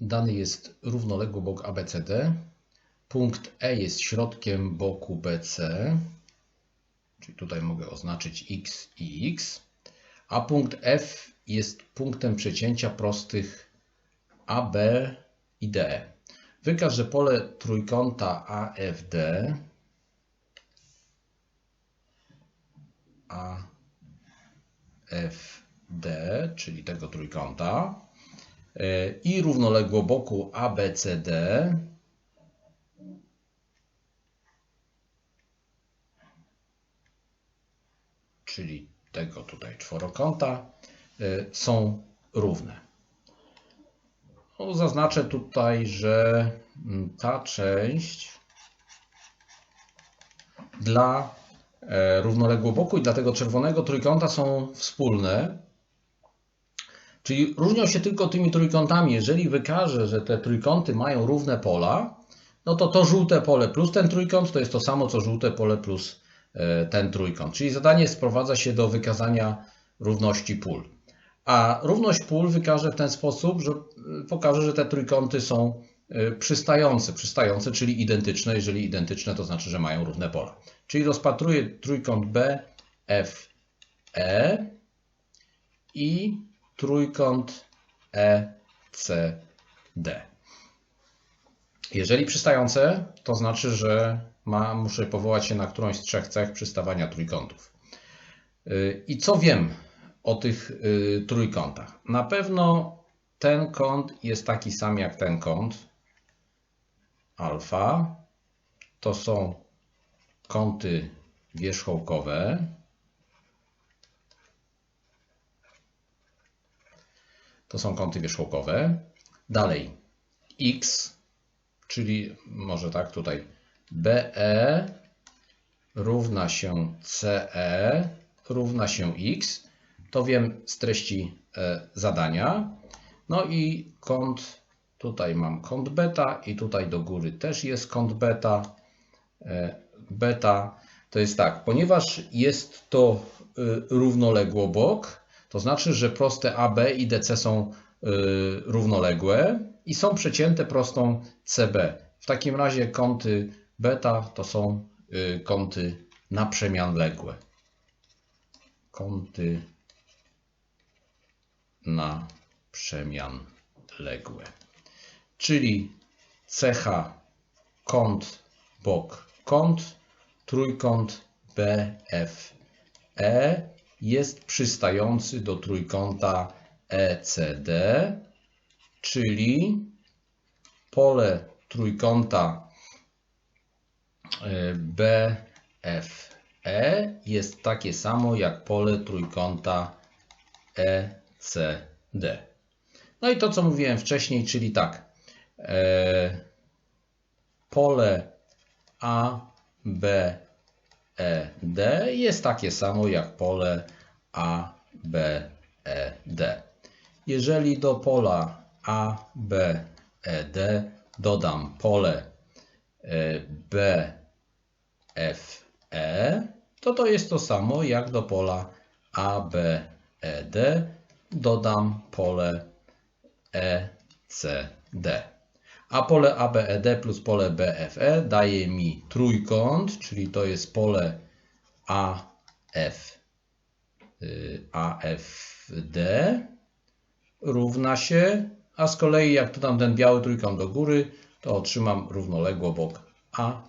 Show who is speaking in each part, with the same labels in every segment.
Speaker 1: dany jest równoległy bok ABCD. Punkt E jest środkiem boku BC, czyli tutaj mogę oznaczyć X i X, a punkt F jest punktem przecięcia prostych AB i DE. Wykaż, że pole trójkąta AFD AFD, czyli tego trójkąta, i równoległo boku ABCD czyli tego tutaj czworokąta, y, są równe. No, zaznaczę tutaj, że mm, ta część dla e, równoległego boku i dla tego czerwonego trójkąta są wspólne. Czyli różnią się tylko tymi trójkątami. Jeżeli wykażę, że te trójkąty mają równe pola, no to to żółte pole plus ten trójkąt to jest to samo co żółte pole plus E, ten trójkąt. Czyli zadanie sprowadza się do wykazania równości pól. A równość pól wykaże w ten sposób, że e, pokaże, że te trójkąty są e, przystające, przystające, czyli identyczne. Jeżeli identyczne, to znaczy, że mają równe pola. Czyli rozpatruję trójkąt B, F, E i trójkąt E, C, D. Jeżeli przystające, to znaczy, że ma, muszę powołać się na którąś z trzech cech przystawania trójkątów. Y, I co wiem o tych y, trójkątach? Na pewno ten kąt jest taki sam jak ten kąt. Alfa to są kąty wierzchołkowe. To są kąty wierzchołkowe. Dalej x, czyli może tak tutaj BE równa się CE równa się X. To wiem z treści e, zadania. No i kąt, tutaj mam kąt beta i tutaj do góry też jest kąt beta. E, beta to jest tak, ponieważ jest to e, równoległobok, to znaczy, że proste AB i DC są równoległe i są przecięte prostą CB. W takim razie kąty Beta to są y, kąty naprzemianległe. Kąty naprzemianległe. Czyli cecha kąt, bok, kąt, trójkąt BFE jest przystający do trójkąta ECD, czyli pole trójkąta BFE jest takie samo jak pole trójkąta ECD. No i to, co mówiłem wcześniej, czyli tak. E, pole ABED jest takie samo jak pole ABED. Jeżeli do pola ABED dodam pole e, B FE, to to jest to samo jak do pola ABED dodam pole ECD. A pole ABED plus pole BFE daje mi trójkąt, czyli to jest pole AF, AFD równa się, a z kolei jak dodam ten biały trójkąt do góry, to otrzymam równoległo bok ABCD.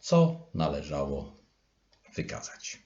Speaker 1: Co należało wykazać?